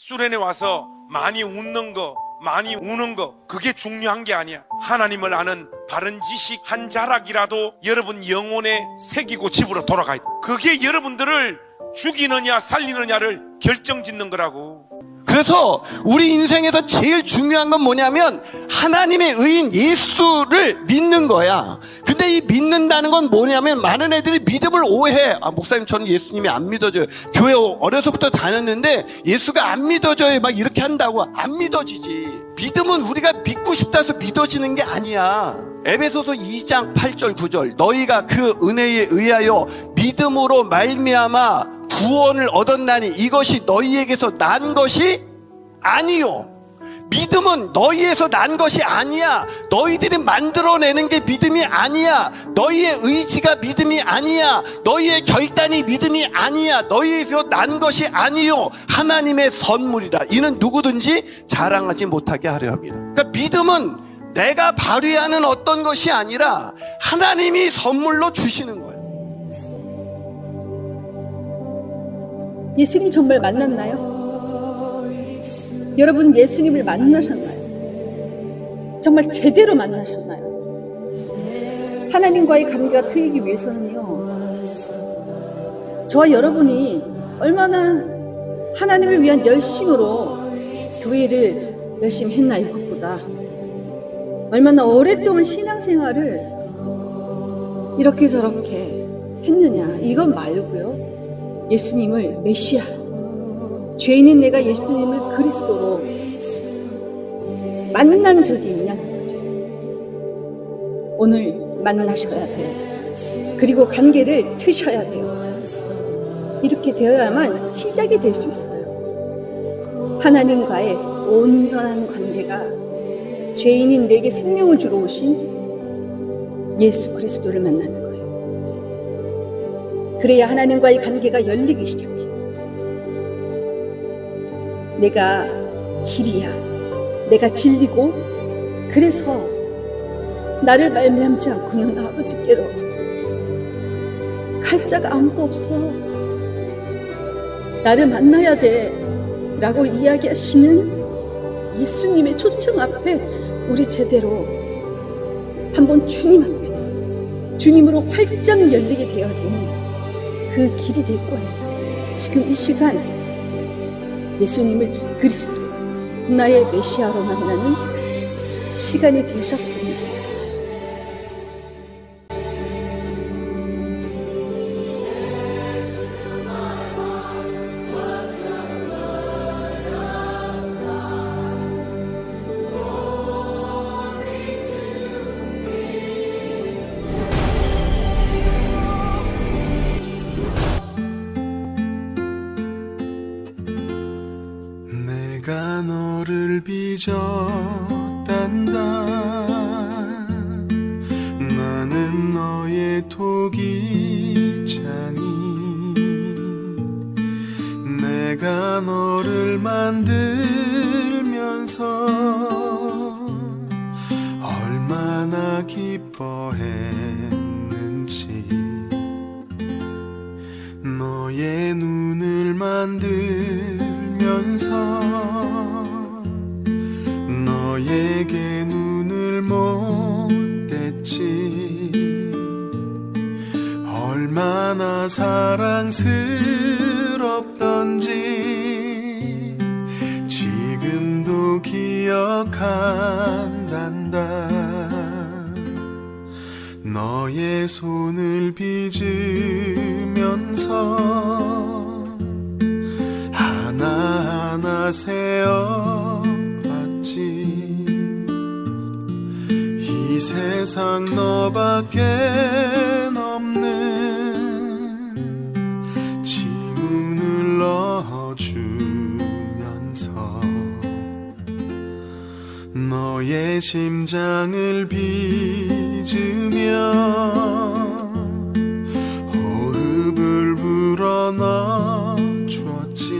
수련회 와서 많이 웃는 거, 많이 우는 거, 그게 중요한 게 아니야. 하나님을 아는 바른 지식 한 자락이라도 여러분 영혼에 새기고 집으로 돌아가야 돼. 그게 여러분들을 죽이느냐 살리느냐를 결정 짓는 거라고. 그래서 우리 인생에서 제일 중요한 건 뭐냐면 하나님의 의인 예수를 믿는 거야. 근데 이 믿는다는 건 뭐냐면 많은 애들이 믿음을 오해해. 아, 목사님 저는 예수님이 안 믿어져요. 교회 어려서부터 다녔는데 예수가 안 믿어져요. 막 이렇게 한다고 안 믿어지지. 믿음은 우리가 믿고 싶다 해서 믿어지는 게 아니야. 에베소서 2장 8절 9절 너희가 그 은혜에 의하여 믿음으로 말미암아 구원을 얻었나니 이것이 너희에게서 난 것이 아니요. 믿음은 너희에서 난 것이 아니야. 너희들이 만들어내는 게 믿음이 아니야. 너희의 의지가 믿음이 아니야. 너희의 결단이 믿음이 아니야. 너희에서 난 것이 아니요. 하나님의 선물이라. 이는 누구든지 자랑하지 못하게 하려 합니다. 그러니까 믿음은 내가 발휘하는 어떤 것이 아니라 하나님이 선물로 주시는 거예요. 예수님 정말 만났나요? 여러분 예수님을 만나셨나요? 정말 제대로 만나셨나요? 하나님과의 관계가 트이기 위해서는요. 저와 여러분이 얼마나 하나님을 위한 열심으로 교회를 열심히 했나 이것보다 얼마나 오랫동안 신앙생활을 이렇게 저렇게 했느냐 이것 말고요. 예수님을 메시아 죄인인 내가 예수님을 그리스도로 만난 적이 있냐는 거죠. 오늘 만나셔야 돼요. 그리고 관계를 트셔야 돼요. 이렇게 되어야만 시작이 될 수 있어요. 하나님과의 온전한 관계가 죄인인 내게 생명을 주러 오신 예수 그리스도를 만나는 거예요. 그래야 하나님과의 관계가 열리기 시작해요. 내가 길이야. 내가 진리고 그래서 나를 말미암지 않고는 아버지께로 갈 자가 아무도 없어. 나를 만나야 돼. 라고 이야기하시는 예수님의 초청 앞에 우리 제대로 한번 주님 앞에 주님으로 활짝 열리게 되어지는 그 길이 될 거예요. 지금 이 시간 예수님을 그리스도 나의 메시아로 만나는 시간이 되셨으면 좋겠어요. 너를 빚었단다. 나는 너의 독이자니. 내가 너를 만들면서 얼마나 기뻐했는지. 너의 눈을 만들면서 사랑스럽던지 지금도 기억한단다. 너의 손을 빚으면서 하나하나 세어봤지. 이 세상 너밖에 없는 심장을 빚으며 호흡을 불어넣어 주었지.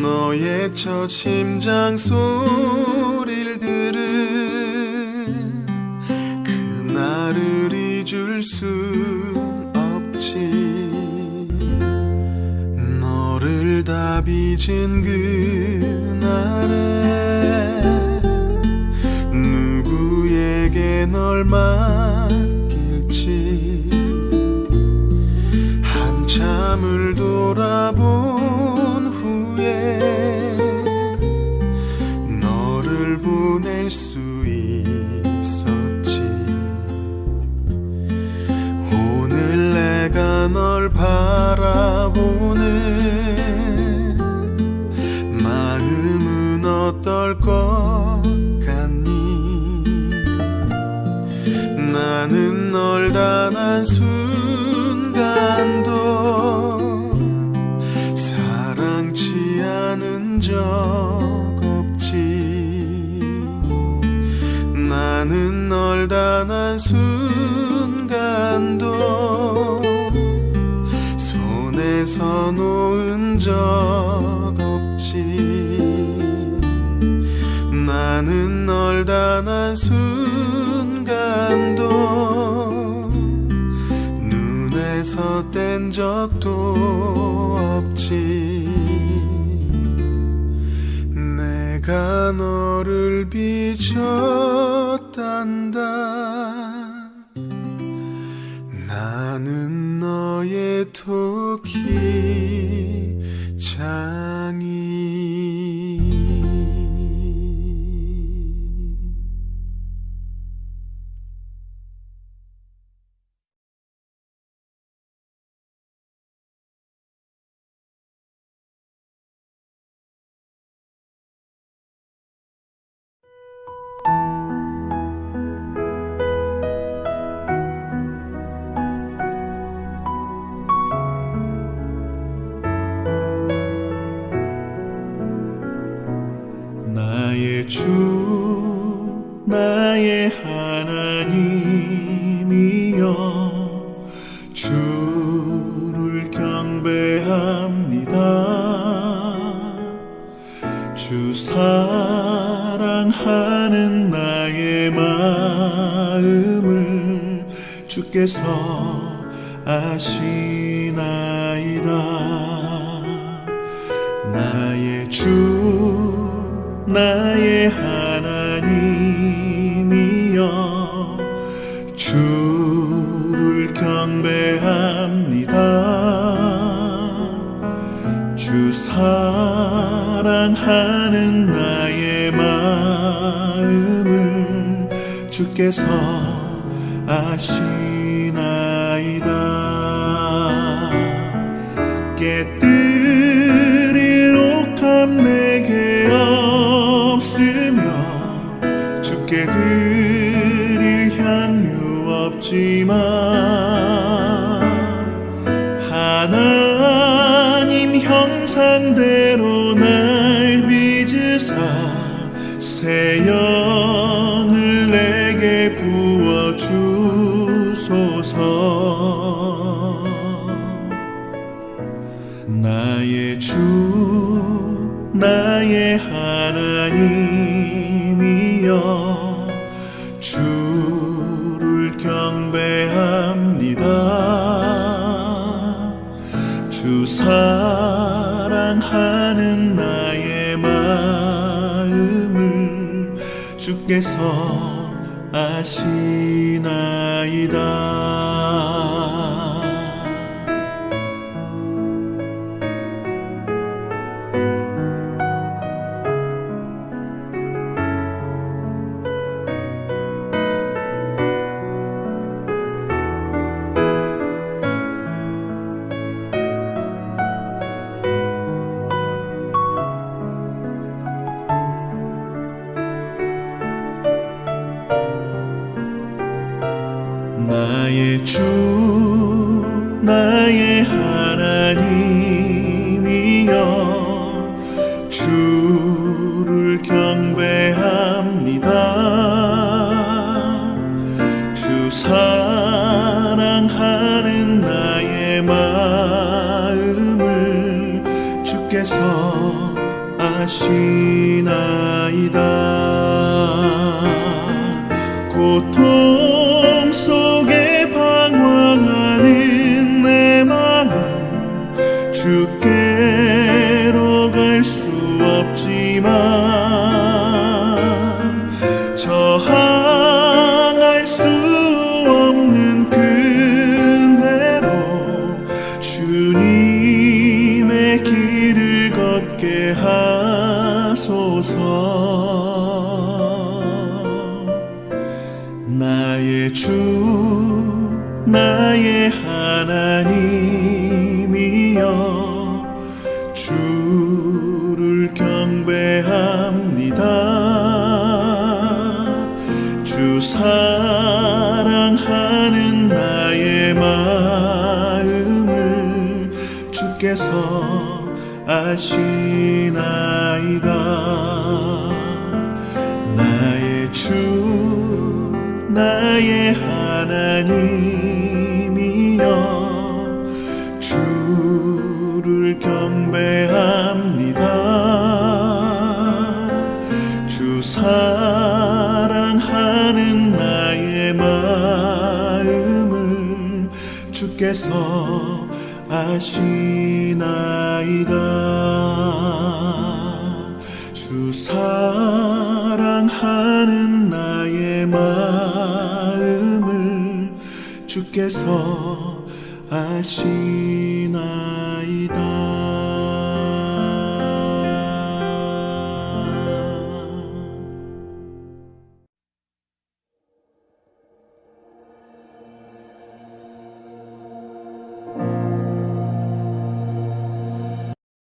너의 첫 심장 소리를 들은 그날을 잊을 순 없지 너를 다 빚은 그날에 누구에게 널 맡길지 어떨 것 같니? 나는 널 단 한 순간도 사랑치 않은 적 없지. 나는 널 단 한 순간도 손에서 놓은 적 없지 나는 널 단 한 순간도 눈에서 뗀 적도 없지. 내가 너를 빚었단다. 나는 너의 토끼 장이 주 나의 하나님이여 주를 경배합니다. 주 사랑하는 나의 마음을 주께서 아시나이다. 나의 주 나의 주 사랑하는 나의 마음을 주께서 아시나이다. 깨뜨릴 옥함 내게 없으며 주께 드릴 향유 없지만 나의 하나님이여 주를 경배합니다. 주 사랑하는 나의 마음을 주께서 아시나이다 아 하소서. 나의 주 나의 하나님이여 주를 경배합니다. 주 사랑하는 나의 마음을 주께서 아시나이다 나의 하나님이여 주를 경배합니다. 주 사랑하는 나의 마음을 주께서 아시나이다. 주 사랑 주께서 아시나이다